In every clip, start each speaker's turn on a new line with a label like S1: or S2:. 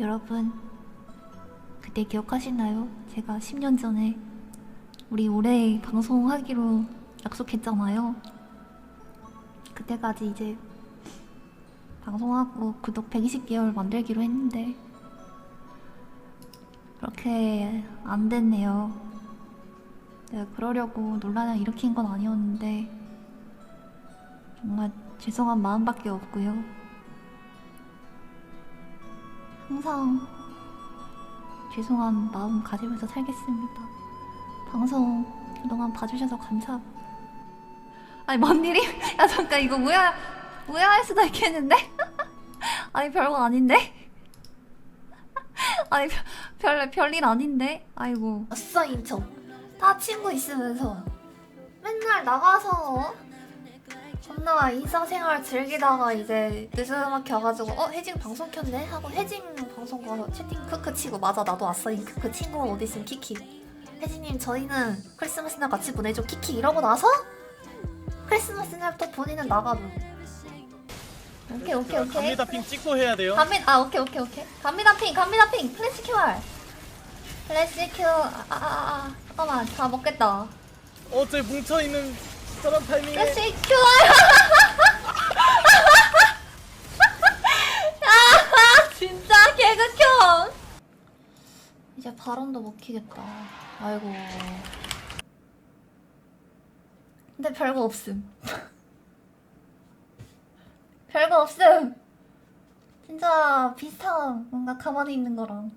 S1: 여러분, 그때 기억하시나요? 제가 10년 전에 우리 올해 방송하기로 약속했잖아요. 그때까지 이제 방송하고 구독 120개월 만들기로 했는데 그렇게 안 됐네요. 내가 그러려고 논란을 일으킨 건 아니었는데 정말 죄송한 마음밖에 없고요. 항상 죄송한 마음 가지면서 살겠습니다. 방송 그동안 봐주셔서 감사. 아니 뭔 일이? 야 잠깐 이거 오해 오해할 수도 있겠는데? 아니 별거 아닌데? 아니 별- 별 별일 아닌데? 아이고. 아싸인 척. 다 친구 있으면서 맨날 나가서 존나 일상생활 즐기다가 이제 늦음막히 와가지고 어 혜진 방송 켰네 하고 혜진 방송 가서 채팅 크크 치고 맞아 나도 아싸인 크크 친구 어디 있음 키키 혜진님 저희는 크리스마스 날 같이 보내줘 키키 이러고 나서 크리스마스 날또 본인은 나가고 오케이 오케이 오케이
S2: 갑니다 핑 찍고 해야 돼요.
S1: 갑니다. 아 오케이 오케이 오케이. 갑니다 핑 갑니다 핑. 플래시 QR. 플래시 Q. 아아 아 아, 아. 잠깐만 다 먹겠다.
S2: 어째 뭉쳐 있는 저런 타이밍에
S1: 플래시 QR. 아 진짜 개극형. 이제 발언도 먹히겠다. 아이고. 근데 별거 없음. 별거 없음. 진짜 비슷한 뭔가 가만히 있는 거랑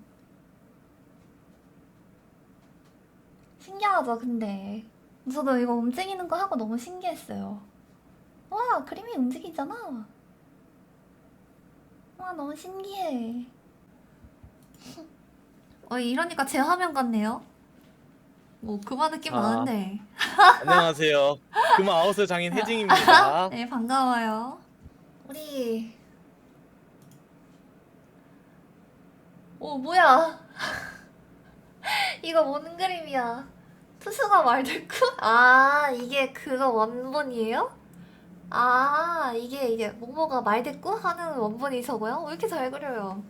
S1: 신기하죠 근데 저도 이거 움직이는 거 하고 너무 신기했어요. 와 그림이 움직이잖아. 와 너무 신기해. 어 이러니까 제 화면 같네요. 뭐 그만 느낌
S2: 아.
S1: 나는데.
S2: 안녕하세요. 금화 아웃의 장인 혜진입니다.
S1: 네 반가워요. 우리 오 뭐야? 이거 뭔 그림이야 투수가 말듣고 아 이게 그거 원본이에요? 아 이게 이게 모모가 말듣고 하는 원본이서고요? 왜 이렇게 잘 그려요